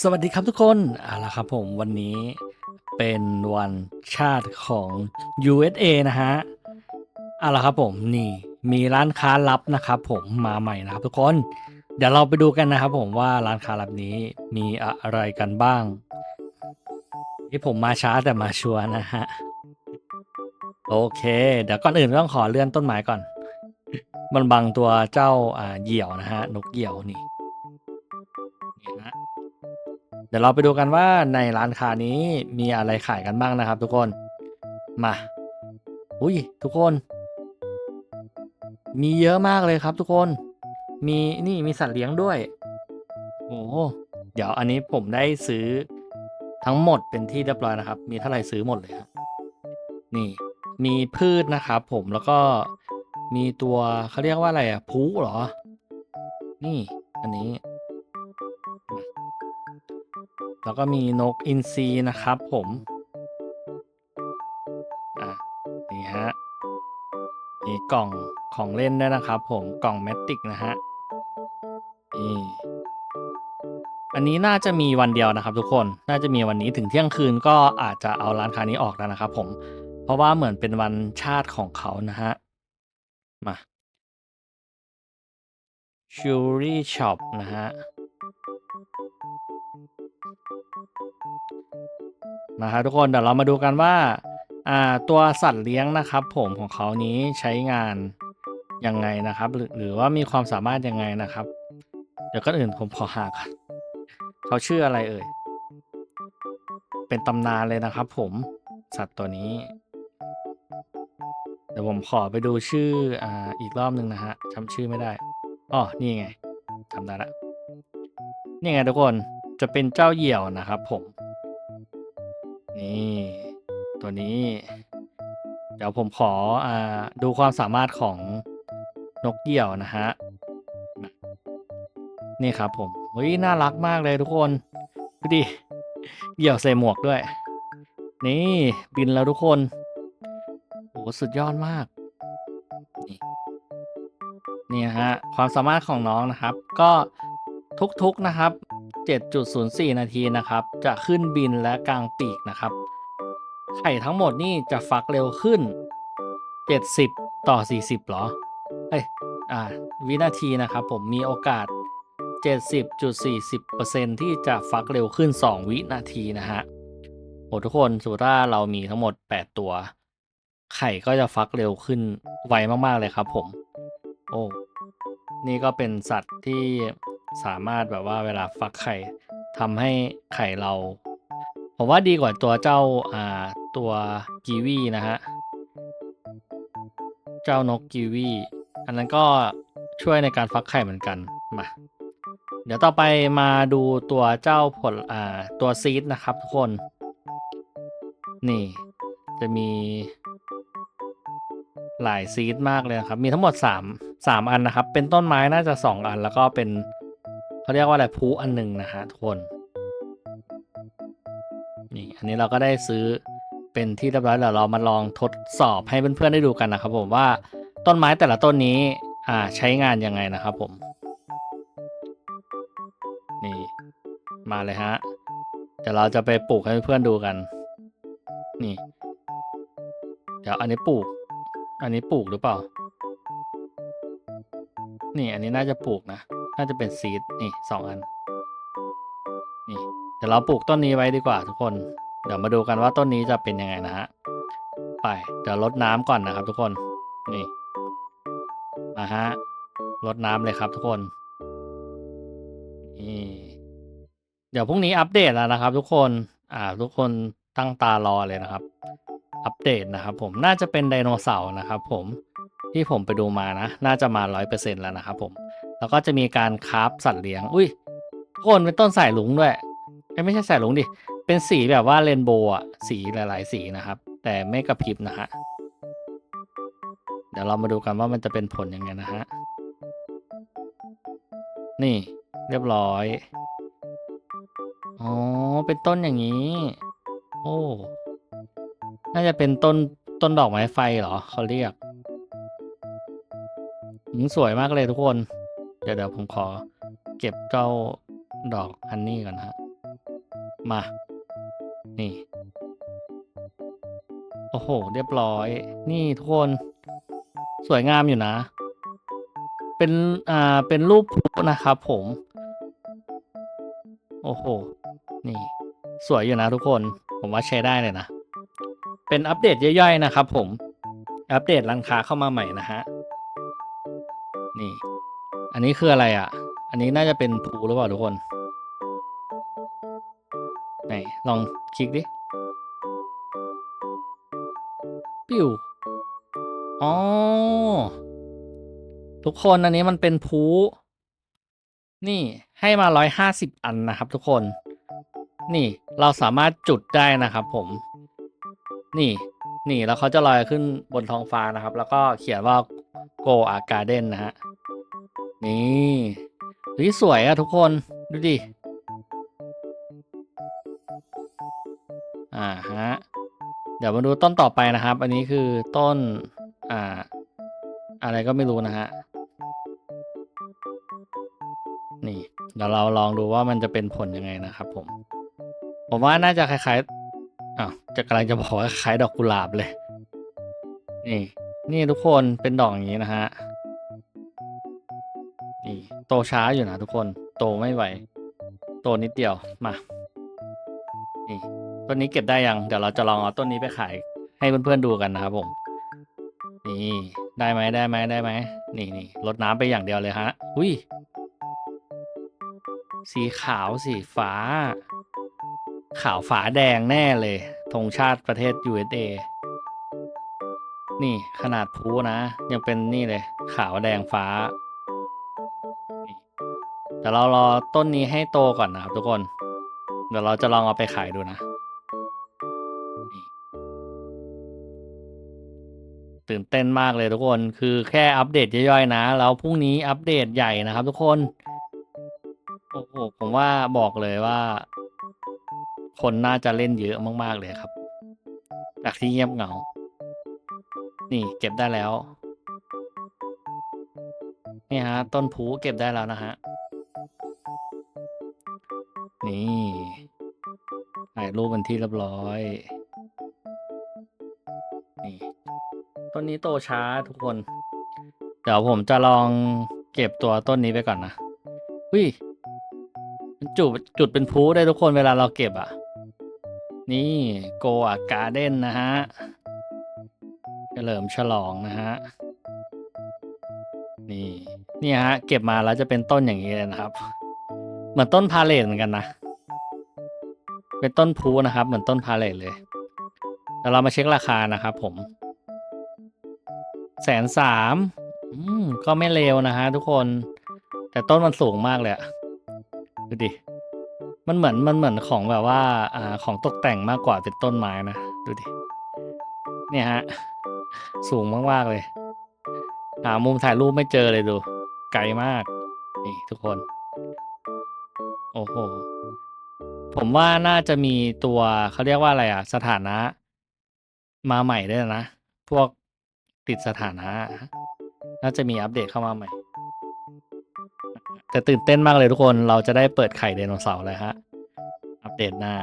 สวัสดีครับทุกคนเอาละครับผมวันนี้เป็นวันชาติของ USA นะฮะเอาละครับผมนี่มีร้านค้าลับนะครับผมมาใหม่นะครับทุกคน เดี๋ยวเราไปดูกันนะครับผมว่าร้านค้าลับนี้มีอะไรกันบ้าง ที่ผมมาช้าแต่มาชัวร์นะฮะ โอเค เดี๋ยวก่อนอื่นต้องขอเลื่อนต้นไม้ก่อน มันบังตัวเจ้าอ่าเหยี่ยวนะฮะนกเหยี่ยวนี่ ดี๋ยวเราไปดูกันว่าในร้านค้านี้มีอะไรขายกันบ้างนะครับ ทุกคน มา อุ้ยทุกคน มีเยอะมากเลยครับทุกคน มีนี่มีสัตว์เลี้ยงด้วย โอ้เดี๋ยวอันนี้ผมได้ซื้อทั้งหมดเป็นที่เรียบร้อยนะครับ มีเท่าไหร่ซื้อหมดเลยครับนี่ มีพืชนะครับผมแล้วก็มีตัวเขาเรียกว่าอะไรอะพูเหรอ นี่ อันนี้ แล้วก็มีนกอินทรีนะครับผมอะนี่ฮะมีกล่องของเล่นด้วยนะครับผมกล่องแมตติกนะฮะนี่อันนี้น่าจะมีวันเดียวนะครับ ทุกคนน่าจะมีวันนี้ถึงเที่ยงคืนก็อาจจะเอาร้านค้านี้ออกแล้วนะครับ ผม เพราะว่าเหมือนเป็นวันชาติของเขานะฮะมาชูรี่ช็อปนะฮะ มาครับทุกคนเดี๋ยวเรามาดูกันว่าอ่าตัวสัตว์เลี้ยงนะครับ ผมของเขานี้ใช้งานยังไงนะครับ หรือหรือว่ามีความสามารถยังไงนะครับ เดี๋ยวก็อื่นผมขอหาก่อนเขาชื่ออะไรเอ่ยเป็นตำนานเลยนะครับ ผมสัตว์ตัวนี้ เดี๋ยวผมขอไปดูชื่ออ่าอีกรอบหนึ่งนะฮะจำชื่อไม่ได้อ๋อนี่ไงจำได้ละนี่ไงทุกคน จะเป็นเจ้าเหยี่ยวนะครับผม นี่ ตัวนี้ เดี๋ยวผมขออ่าดูความสามารถของนกเหยี่ยวนะฮะ นี่ครับผมเฮ้ยน่ารักมากเลยทุกคนดูดิเหยี่ยวใส่หมวกด้วย นี่บินแล้วทุกคนโอ้สุดยอดมากนี่นี่ฮะความสามารถของน้องนะครับ ก็ทุกๆนะครับ 7.04 นาทีนะครับ จะขึ้นบินและกลางปีกนะครับ ไข่ทั้งหมดนี่จะฟักเร็วขึ้น 70 ต่อ 40หรอ เอ้ย อ่า วินาทีนะครับผมมีโอกาส 70.40%ที่จะฟักเร็วขึ้น 2 วินาทีนะฮะโอ้ทุกคนสุราเรามีทั้งหมด 8 ตัว ไข่ก็จะฟักเร็วขึ้นไวมาก ๆ เลยครับผม โอ้ นี่ก็เป็นสัตว์ที่ สามารถแบบว่าเวลาฟักไข่ทำให้ไข่เรา ผมว่าดีกว่าตัวเจ้าอ่าตัวกีวีนะฮะ เจ้านกกีวีอันนั้นก็ช่วยในการฟักไข่เหมือนกันมาเดี๋ยวต่อไปมาดูตัวเจ้าผลอ่าตัวซีดนะครับทุกคน นี่จะมีหลายซีดมากเลยครับ มีทั้งหมด 3 3 อันนะครับ เป็นต้นไม้น่าจะ 2 อัน แล้วก็เป็น เขาเรียกว่าอะไรพูอันหนึ่งนะฮะทุกคนนี่อันนี้เราก็ได้ซื้อเป็นที่เรียบร้อยแล้วเรามาลองทดสอบให้เพื่อนๆได้ดูกันนะครับผมว่าต้นไม้แต่ละต้นนี้อ่าใช้งานยังไงนะครับผม นี่มาเลยฮะเดี๋ยวเราจะไปปลูกให้เพื่อนๆดูกัน นี่ เดี๋ยวอันนี้ปลูก อันนี้ปลูกหรือเปล่า นี่อันนี้น่าจะปลูกนะ น่าจะเป็นซีดนี่สองอัน นี่เดี๋ยวเราปลูกต้นนี้ไว้ดีกว่าทุกคน เดี๋ยวมาดูกันว่าต้นนี้จะเป็นยังไงนะฮะ ไป เดี๋ยวรดน้ำก่อนนะครับ ทุกคน นี่มาฮะรดน้ำเลยครับทุกคนนี่เดี๋ยวพรุ่งนี้อัปเดตแล้วนะครับ ทุกคน อ่า ทุกคนตั้งตารอเลยนะครับ อัปเดตนะครับ ผม น่าจะเป็นไดโนเสาร์นะครับ ผม ที่ผมไปดูมานะ น่าจะมาร้อยเปอร์เซ็นแล้วนะครับ ผม แล้วก็จะมีการคราฟสัตว์เลี้ยง อุ้ยทุกคนเป็นต้นสายลุงด้วยเอ้ยไม่ใช่สายลุงดิ เป็นสีแบบว่าเรนโบว์อะสีหลาย ๆ สีนะครับ แต่ไม่กระพริบนะฮะ เดี๋ยวเรามาดูกันว่ามันจะเป็นผลยังไงนะฮะ นี่เรียบร้อย อ๋อ เป็นต้นอย่างนี้ โอ้ น่าจะเป็นต้นต้นดอกไม้ไฟเหรอเขาเรียกสวยมากเลยทุกคน เดี๋ยวเดี๋ยวผมขอเก็บเจ้าดอกฮันนี่ก่อนนะฮะ มา นี่ โอ้โห เรียบร้อย นี่ทุกคน สวยงามอยู่นะ เป็น อ่า เป็นรูปพลุนะครับผม โอ้โห นี่ สวยอยู่นะทุกคน ผมว่าใช้ได้เลยนะ เป็นอัปเดตย่อยๆนะครับผม อัปเดตร้านค้าเข้ามาใหม่นะฮะ นี่ อันนี้คืออะไรอะ อันนี้น่าจะเป็นพลูหรือเปล่าทุกคน ไหน ลองคลิกดิ ปิ้ว อ๋อ ทุกคนอันนี้มันเป็นพลุนี่ให้มาร้อยห้าสิบอันนะครับ ทุกคน นี่เราสามารถจุดได้นะครับ ผม นี่ นี่แล้วเขาจะลอยขึ้นบนท้องฟ้านะครับ แล้วก็เขียนว่า go a garden นะฮะ นี่เฮ้ยสวยอะทุกคนดูดิ อ่าฮะ เดี๋ยวมาดูต้นต่อไปนะครับ อันนี้คือต้น อ่า อะไรก็ไม่รู้นะฮะ นี่ เดี๋ยวเราลองดูว่ามันจะเป็นผลยังไงนะครับผม ผมว่าน่าจะคล้ายๆอ้าวจะกำลังจะบอกว่าคล้ายดอกกุหลาบเลย นี่ นี่ทุกคนเป็นดอกอย่างนี้นะฮะ ตช้าอยู่นะทุกคน โตไม่ไหว โตนิดเดียวมา นี่ต้นนี้เก็บได้ยัง เดี๋ยวเราจะลองเอาต้นนี้ไปขายให้เพื่อนๆดูกันนะครับผม นี่ได้ไหมได้ไหมได้ไหม นี่นี่ลดน้ำไปอย่างเดียวเลยฮะ อุ้ย สีขาวสีฟ้า ขาวฝาแดงแน่เลยธงชาติประเทศ USA นี่ขนาดพูนะ ยังเป็นนี่เลย ขาวแดงฟ้า แต่เรารอต้นนี้ให้โตก่อนนะครับทุกคน เดี๋ยวเราจะลองเอาไปขายดูนะ ตื่นเต้นมากเลยทุกคน คือแค่อัปเดตย่อยๆนะ แล้วพรุ่งนี้อัปเดตใหญ่นะครับทุกคน โอ้โห ผมว่าบอกเลยว่า คนน่าจะเล่นเยอะมากๆเลยครับ จากที่เงียบเหงา นี่เก็บได้แล้วนี่ฮะต้นผูเก็บได้แล้วนะฮะ นี่ถ่ายรูปเป็นที่เรียบร้อย นี่ ต้นนี้โตช้าทุกคน เดี๋ยวผมจะลองเก็บตัวต้นนี้ไปก่อนนะอุ้ยมันจุดจุดเป็นพลุได้ทุกคนเวลาเราเก็บอะ นี่โกอาการ์เด้นนะฮะเฉลิมฉลองนะฮะ นี่ นี่ฮะ เก็บมาแล้วจะเป็นต้นอย่างนี้เลยนะครับ เหมือนต้นพาเลทเหมือนกันนะ เป็นต้นพลุนะครับ เหมือนต้นพาเลทเลยเดี๋ยวเรามาเช็คราคานะครับผมแสนสามอืมก็ไม่เลวนะฮะทุกคน แต่ต้นมันสูงมากเลยอะดูดิ มันเหมือนมันเหมือนของแบบว่า อ่า ของตกแต่งมากกว่าเป็นต้นไม้นะ ดูดิ เนี่ยฮะ สูงมากๆเลย หามุมถ่ายรูปไม่เจอเลยดู ไกลมาก นี่ทุกคน โอ้โห ผมว่าน่าจะมีตัวเขาเรียกว่าอะไรอะสถานะ มาใหม่ด้วยนะ พวกติดสถานะ น่าจะมีอัปเดตเข้ามาใหม่ แต่ตื่นเต้นมากเลยทุกคนเราจะได้เปิดไข่ไดโนเสาร์เลยฮะ อัปเดตหน้า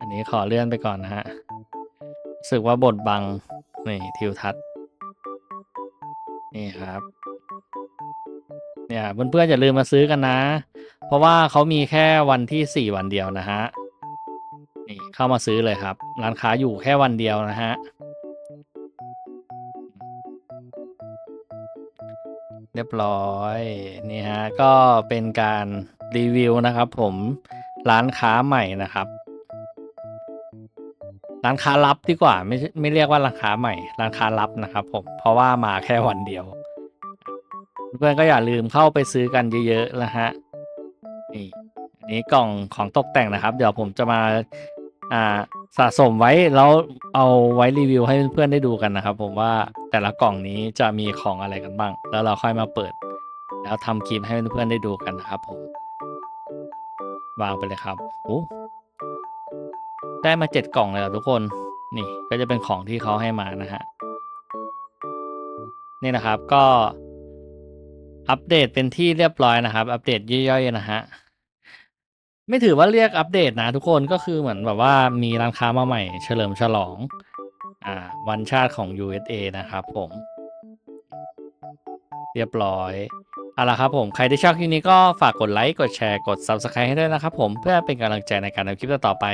อันนี้ขอเลื่อนไปก่อนนะฮะรู้สึกว่าบทบัง นี่ทิวทัศน์นี่ครับ เนี่ยเพื่อนๆอย่าลืมมาซื้อกันนะ เพราะว่าเขามีแค่วันที่สี่วันเดียวนะฮะนี่เข้ามาซื้อเลยครับ ร้านค้าอยู่แค่วันเดียวนะฮะเรียบร้อยนี่ฮะก็เป็นการรีวิวนะครับ ผมร้านค้าใหม่นะครับ ร้านค้าลับดีกว่าไม่ไม่เรียกว่าร้านค้าใหม่ ร้านค้าลับนะครับ ผมเพราะว่ามาแค่วันเดียว เพื่อนก็อย่าลืมเข้าไปซื้อกันเยอะๆนะฮะนี่อันนี้กล่องของตกแต่งนะครับ เดี๋ยวผมจะมาอ่าสะสมไว้แล้วเอาไว้รีวิวให้เพื่อนๆได้ดูกันนะครับ ผมว่าแต่ละกล่องนี้จะมีของอะไรกันบ้าง แล้วเราค่อยมาเปิด แล้วทำคลิปให้เพื่อนๆได้ดูกันนะครับผมวางไปเลยครับโอ้ได้มาเจ็ดกล่องเลยทุกคน นี่ก็จะเป็นของที่เขาให้มานะฮะ นี่นะครับก็ อัปเดตเป็นที่เรียบร้อยนะครับ อัปเดตย่อยๆนะฮะไม่ถือว่าเรียกอัปเดตนะทุกคนก็คือเหมือนแบบว่ามีร้านค้ามาใหม่ เฉลิมฉลองอ่าวันชาติของ USA นะครับผม เรียบร้อยเอาละครับผม ใครที่ชอบคลิปนี้ก็ฝากกดไลค์ กดแชร์ กด Subscribe ให้ด้วยนะครับผมเพื่อเป็นกำลังใจในการทำคลิปต่อไป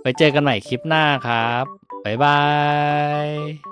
ไว้เจอกันใหม่คลิปหน้าครับ บ๊ายบาย